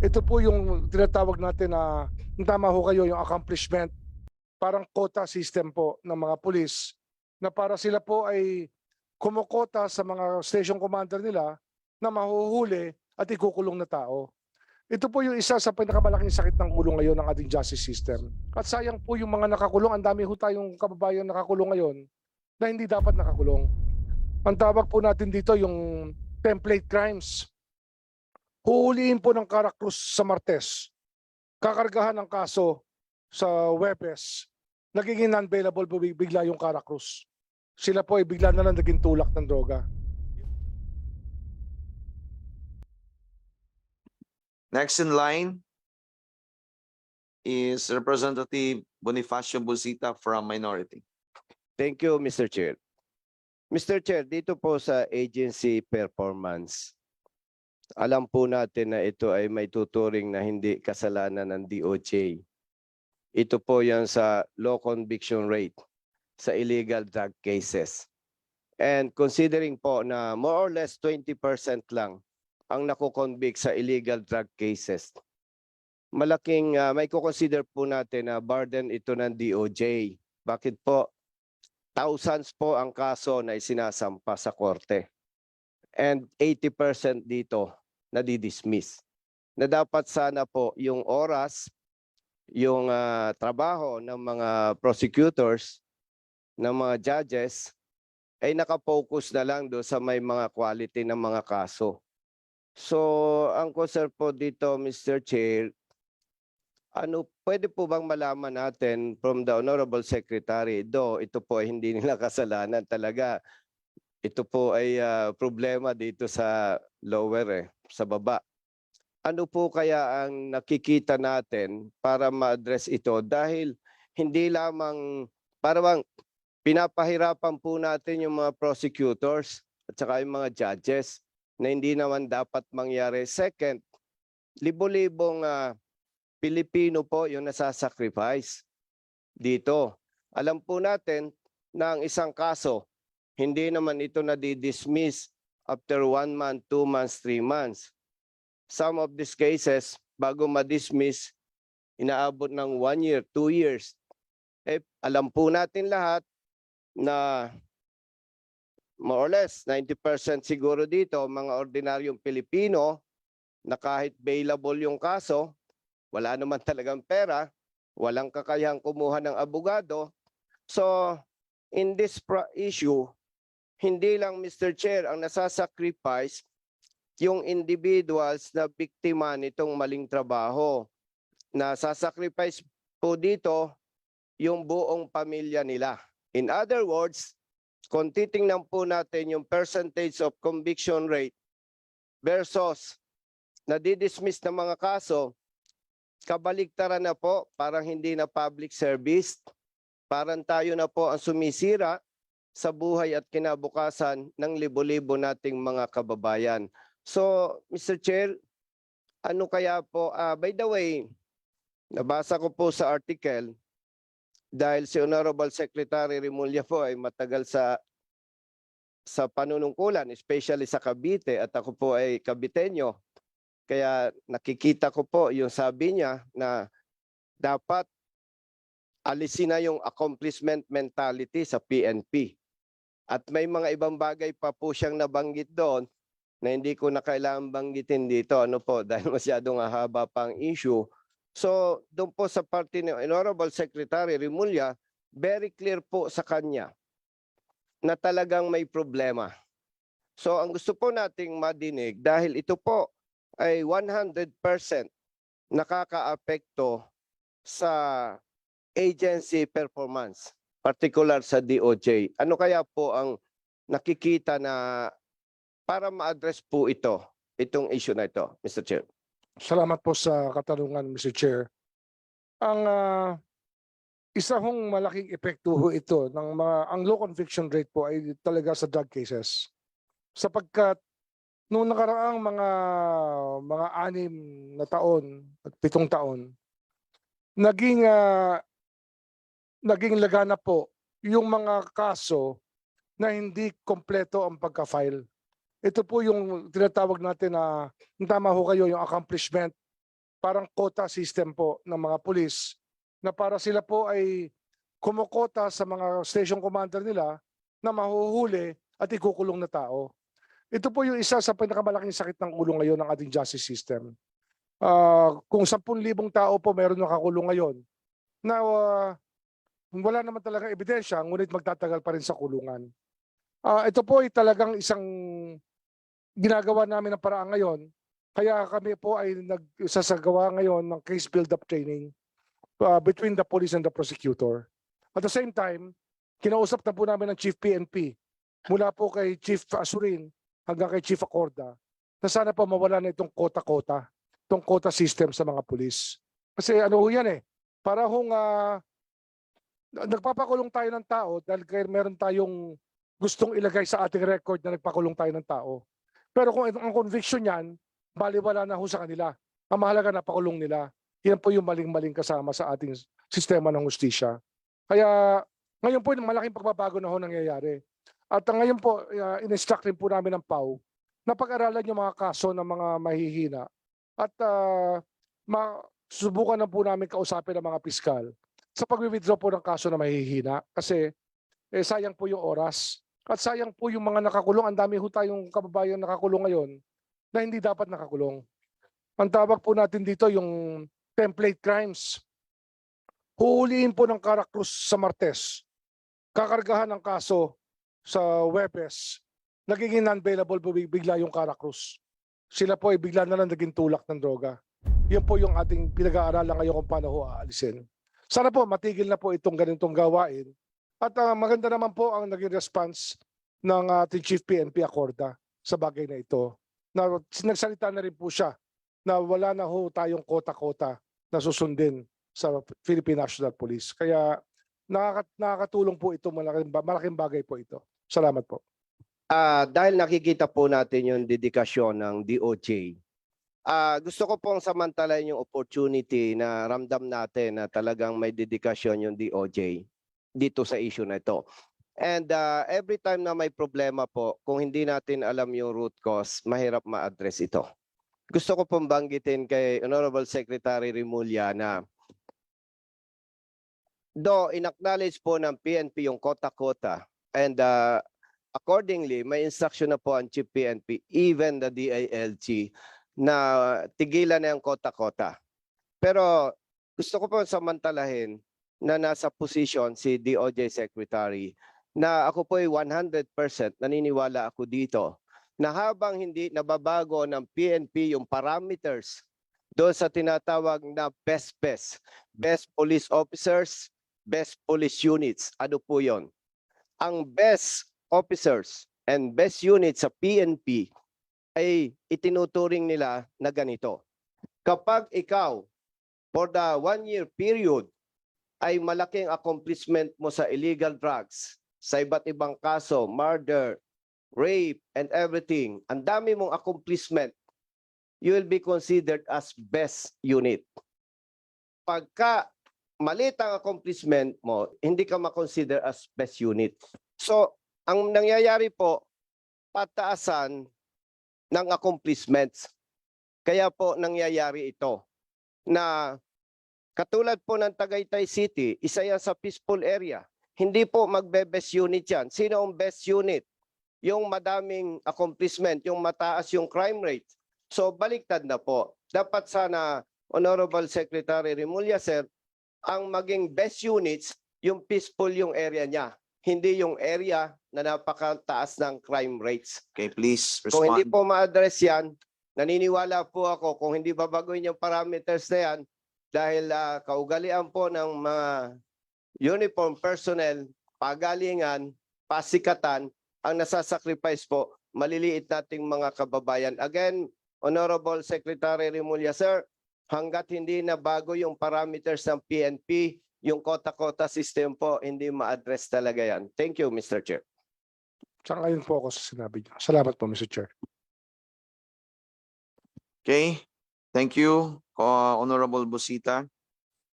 Ito po yung tinatawag natin na, yung tama ho kayo, yung accomplishment, parang quota system po ng mga pulis na para sila po ay kumukota sa mga station commander nila na mahuhuli at ikukulong na tao. Ito po yung isa sa pinakamalaking sakit ng ulo ngayon ng ating justice system. At sayang po yung mga nakakulong, ang dami ho tayong kababayan nakakulong ngayon na hindi dapat nakakulong. Ang tawag po natin dito yung template crimes. Huhuliin po ng Caracruz sa Martes. Kakargahan ng kaso sa Webes. Nagiging non-bailable bigla yung Caracruz. Sila po ay bigla na lang naging tulak ng droga. Next in line is Representative Bonifacio Busita from Minority. Thank you, Mr. Chair. Mr. Chair, dito po sa agency performance, alam po natin na ito ay may tuturing na hindi kasalanan ng DOJ. Ito po yan sa low conviction rate sa illegal drug cases. And considering po na more or less 20% lang ang nakukonvict sa illegal drug cases, malaking ah, may consider po natin na burden ito ng DOJ. Bakit po? thousands po ang kaso na isinasampa sa korte. And 80% dito nadidismiss. Na dapat sana po yung oras, yung ah, trabaho ng mga prosecutors, ng mga judges, ay nakapokus na lang do sa may mga quality ng mga kaso. So, ang concern po dito, Mr. Chair, ano, pwede po bang malaman natin from the Honorable Secretary, do ito po hindi nila kasalanan talaga. Ito po ay ah, problema dito sa lower eh, sa baba. Ano po kaya ang nakikita natin para ma-address ito dahil hindi lamang para bang pinapahirapan po natin yung mga prosecutors at saka yung mga judges na hindi naman dapat mangyari. Second, libo-libong ah, Pilipino po yung nasasacrifice dito. Alam po natin na ang isang kaso, hindi naman ito nadidismiss after one month, two months, three months. Some of these cases, bago ma-dismiss, inaabot ng one year, two years. Eh, alam po natin lahat na more or less 90% siguro dito, mga ordinaryong Pilipino, na kahit bailable yung kaso, wala naman talagang pera, walang kakayahang kumuha ng abogado. So, in this issue, hindi lang Mr. Chair ang nasasacrifice yung individuals na biktima nitong maling trabaho. Nasasacrifice po dito yung buong pamilya nila. In other words, kung titingnan po natin yung percentage of conviction rate versus nadidismiss na mga kaso, kabaliktaran na po, parang hindi na public service. Parang tayo na po ang sumisira sa buhay at kinabukasan ng libo-libo nating mga kababayan. So, Mr. Chair, ano kaya po, ah, by the way, nabasa ko po sa article, dahil si Honorable Secretary Remulla po ay matagal sa sa panunungkulan, especially sa Cavite, at ako po ay Caviteño. Kaya nakikita ko po yung sabi niya na dapat alisin na yung accomplishment mentality sa PNP. At may mga ibang bagay pa po siyang nabanggit doon na hindi ko na kailangan banggitin dito. Ano po, dahil masyadong haba pang issue. So, doon po sa parte ni Honorable Secretary Remulla, very clear po sa kanya na talagang may problema. So, ang gusto po nating madinig dahil ito po ay 100% nakakaapekto sa agency performance, particular sa DOJ. Ano kaya po ang nakikita na para ma-address po ito, itong issue na ito, Mr. Chair? Salamat po sa katanungan, Mr. Chair. Ang ah, isa hong malaking epekto ho ito ng mga ang low conviction rate po ay talaga sa drug cases. Sapagkat noong nakaraang mga mga anim na taon at pitong taon naging ah, naging lagana po yung mga kaso na hindi kompleto ang pagka-file. Ito po yung tinatawag natin na tama ho kayo yung accomplishment parang quota system po ng mga pulis na para sila po ay kumukota sa mga station commander nila na mahuhuli at ikukulong na tao. Ito po yung isa sa pinakamalaking sakit ng ulo ngayon ng ating justice system. Ah, kung 10,000 tao po meron nakakulong ngayon na ah, wala naman talaga ebidensya ngunit magtatagal pa rin sa kulungan. Ah, ito po ay talagang isang ginagawa namin ng paraan ngayon. Kaya kami po ay nagsasagawa ngayon ng case build-up training uh, between the police and the prosecutor. At the same time, kinausap na po namin ng Chief PNP mula po kay Chief Asurin hanggang kay Chief Acorda na sana po mawala na itong kota-kota, itong quota system sa mga pulis. Kasi ano ho yan eh, para hong ah, nagpapakulong tayo ng tao dahil meron tayong gustong ilagay sa ating record na nagpakulong tayo ng tao. Pero kung ang conviction yan, baliwala na ho sa kanila. Ang mahalaga na pakulong nila. Yan po yung maling-maling kasama sa ating sistema ng hustisya. Kaya ngayon po malaking pagbabago na ho nangyayari. At ngayon po, uh, in-instruct rin po namin ng PAW na pag-aralan yung mga kaso ng mga mahihina. At uh, ma- na po namin kausapin ang mga piskal sa pag-withdraw po ng kaso na mahihina. Kasi eh, sayang po yung oras. At sayang po yung mga nakakulong. Ang dami ho tayong kababayan nakakulong ngayon na hindi dapat nakakulong. Ang tawag po natin dito yung template crimes. Huhuliin po ng Caracruz sa Martes. Kakargahan ng kaso sa Webes. Nagiging non-bailable bigla yung Caracruz. Sila po ay bigla na lang naging tulak ng droga. Yan po yung ating pinag-aaralan ngayon kung paano ho aalisin. Sana po matigil na po itong ganitong gawain. At ah, maganda naman po ang naging response ng ating Chief PNP Acorda sa bagay na ito. Na nagsalita na rin po siya na wala na ho tayong kota-kota na susundin sa Philippine National Police. Kaya nakaka- nakakatulong po ito, malaking, malaking bagay po ito. Salamat po. Ah, dahil nakikita po natin yung dedikasyon ng DOJ, ah, gusto ko pong samantalahin yung opportunity na ramdam natin na talagang may dedikasyon yung DOJ dito sa issue na ito. And ah, every time na may problema po, kung hindi natin alam yung root cause, mahirap ma-address ito. Gusto ko pong banggitin kay Honorable Secretary Rimulya na do inacknowledge po ng PNP yung kota-kota and ah, accordingly, may instruction na po ang Chief PNP, even the DILG, na tigilan na yung kota-kota. Pero gusto ko po samantalahin na nasa position si DOJ Secretary na ako po ay 100% naniniwala ako dito na habang hindi nababago ng PNP yung parameters doon sa tinatawag na best best, best police officers, best police units. Ano po yon? Ang best officers and best units sa PNP ay itinuturing nila na ganito. Kapag ikaw, for the one-year period, ay malaking accomplishment mo sa illegal drugs, sa iba't ibang kaso, murder, rape, and everything, ang dami mong accomplishment, you will be considered as best unit. Pagka maliit ang accomplishment mo, hindi ka makonsider as best unit. So, ang nangyayari po, pataasan ng accomplishments. Kaya po nangyayari ito na katulad po ng Tagaytay City, isa yan sa peaceful area. Hindi po magbe-best unit yan. Sino ang best unit? Yung madaming accomplishment, yung mataas yung crime rate. So baliktad na po. Dapat sana, Honorable Secretary Remulla, sir, ang maging best units, yung peaceful yung area niya. Hindi yung area na napakataas ng crime rates. Okay, please Kung hindi respond. po ma-address yan, naniniwala po ako kung hindi babaguhin yung parameters na yan dahil ah, kaugalian po ng mga uniform personnel, pagalingan, pasikatan, ang nasasacrifice po, maliliit nating mga kababayan. Again, Honorable Secretary Remulla, sir, hanggat hindi na bago yung parameters ng PNP, yung kota-kota system po, hindi ma-address talaga yan. Thank you, Mr. Chair. Sangayon po ako sa sinabi niyo. Salamat po, Mr. Chair. Okay, thank you, uh, Honorable Busita.